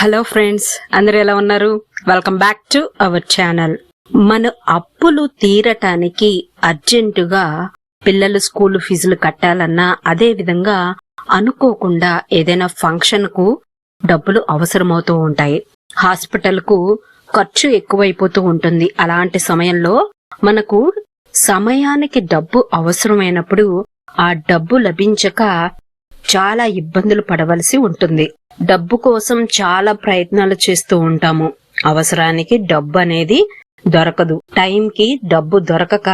Hello friends అందరు ఎలా ఉన్నారు? Welcome back to our channel మన అప్పులు తీరటానికి అర్జెంటుగా పిల్లలు స్కూల్ ఫీజులు కట్టాలన్నా అదే విధంగా అనుకోకుండా ఏదైనా ఫంక్షన్కు డబ్బులు అవసరమవుతూ ఉంటాయి. హాస్పిటల్కు ఖర్చు ఎక్కువైపోతూ ఉంటుంది. అలాంటి సమయంలో మనకు సమయానికి డబ్బు అవసరమైనప్పుడు ఆ డబ్బు లభించక చాలా ఇబ్బందులు పడవలసి ఉంటుంది. డబ్బు కోసం చాలా ప్రయత్నాలు చేస్తూ ఉంటాము. అవసరానికి డబ్బు అనేది దొరకదు. టైంకి డబ్బు దొరకక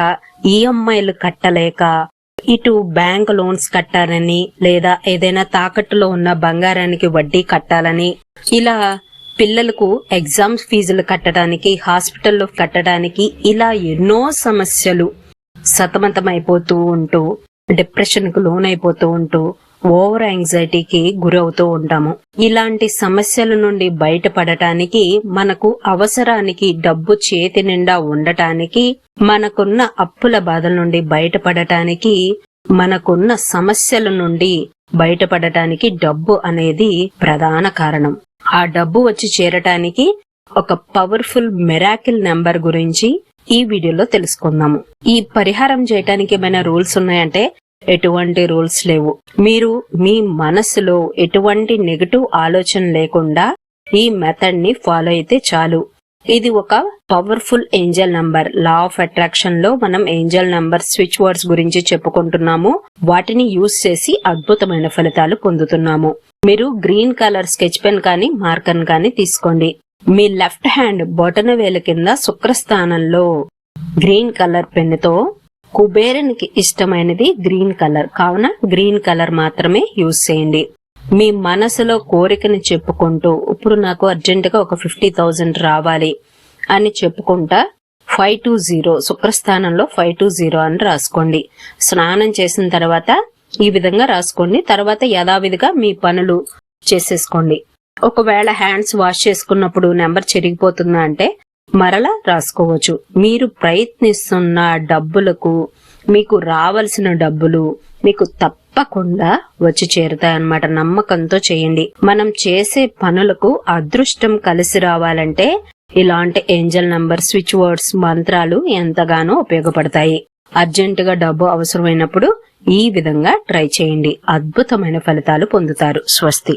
ఈఎంఐలు కట్టలేక ఇటు బ్యాంక్ లోన్స్ కట్టాలని లేదా ఏదైనా తాకట్టులో ఉన్న బంగారానికి వడ్డీ కట్టాలని ఇలా పిల్లలకు ఎగ్జామ్స్ ఫీజులు కట్టడానికి హాస్పిటల్లో కట్టడానికి ఇలా ఎన్నో సమస్యలు సతమతమైపోతూ ఉంటూ డిప్రెషన్కు లోనైపోతూ ఉంటూ ఓవర్ యాంగ్జైటీకి గురవుతూ ఉంటాము. ఇలాంటి సమస్యల నుండి బయటపడటానికి మనకు అవసరానికి డబ్బు చేతి నిండా ఉండటానికి మనకున్న అప్పుల బాధల నుండి బయటపడటానికి మనకున్న సమస్యల నుండి బయటపడటానికి డబ్బు అనేది ప్రధాన కారణం. ఆ డబ్బు వచ్చి చేరటానికి ఒక పవర్ఫుల్ మెరాకిల్ నెంబర్ గురించి ఈ వీడియోలో తెలుసుకుందాము. ఈ పరిహారం చేయటానికి ఏమైనా రూల్స్ ఉన్నాయంటే ఎటువంటి రూల్స్ లేవు. మీరు మీ మనసులో ఎటువంటి నెగటివ్ ఆలోచన లేకుండా ఈ మెథడ్ని ఫాలో అయితే చాలు. ఇది ఒక powerful angel number. Law of అట్రాక్షన్లో మనం ఏంజల్ నంబర్ స్విచ్ వర్డ్స్ గురించి చెప్పుకుంటున్నాము. వాటిని యూజ్ చేసి అద్భుతమైన ఫలితాలు పొందుతున్నాము. మీరు గ్రీన్ కలర్ స్కెచ్ పెన్ కానీ మార్కర్ కానీ తీసుకోండి. మీ లెఫ్ట్ హ్యాండ్ బొటన వేలు కింద శుక్రస్థానంలో గ్రీన్ కలర్ పెన్తో కుబేరునికి ఇష్టమైనది గ్రీన్ కలర్. కావున గ్రీన్ కలర్ మాత్రమే యూజ్ చేయండి. మీ మనసులో కోరికని చెప్పుకుంటూ ఇప్పుడు నాకు అర్జెంటుగా ఒక ఫిఫ్టీ థౌజండ్ రావాలి అని చెప్పుకుంటా ఫైవ్ టూ జీరో శుక్రస్థానంలో ఫైవ్ టూ జీరో అని రాసుకోండి. స్నానం చేసిన తర్వాత ఈ విధంగా రాసుకోండి. తర్వాత యథావిధిగా మీ పనులు చేసేసుకోండి. ఒకవేళ హ్యాండ్స్ వాష్ చేసుకున్నప్పుడు నెంబర్ చెరిగిపోతుందా అంటే మరలా రాసుకోవచ్చు. మీరు ప్రయత్నిస్తున్న డబ్బులకు మీకు రావలసిన డబ్బులు మీకు తప్పకుండా వచ్చి చేరుతాయి అన్నమాట నమ్మకంతో చేయండి. మనం చేసే పనులకు అదృష్టం కలిసి రావాలంటే ఇలాంటి ఏంజల్ నంబర్ స్విచ్ వర్డ్స్ మంత్రాలు ఎంతగానో ఉపయోగపడతాయి. అర్జెంటుగా డబ్బు అవసరమైనప్పుడు ఈ విధంగా ట్రై చేయండి. అద్భుతమైన ఫలితాలు పొందుతారు. స్వస్తి.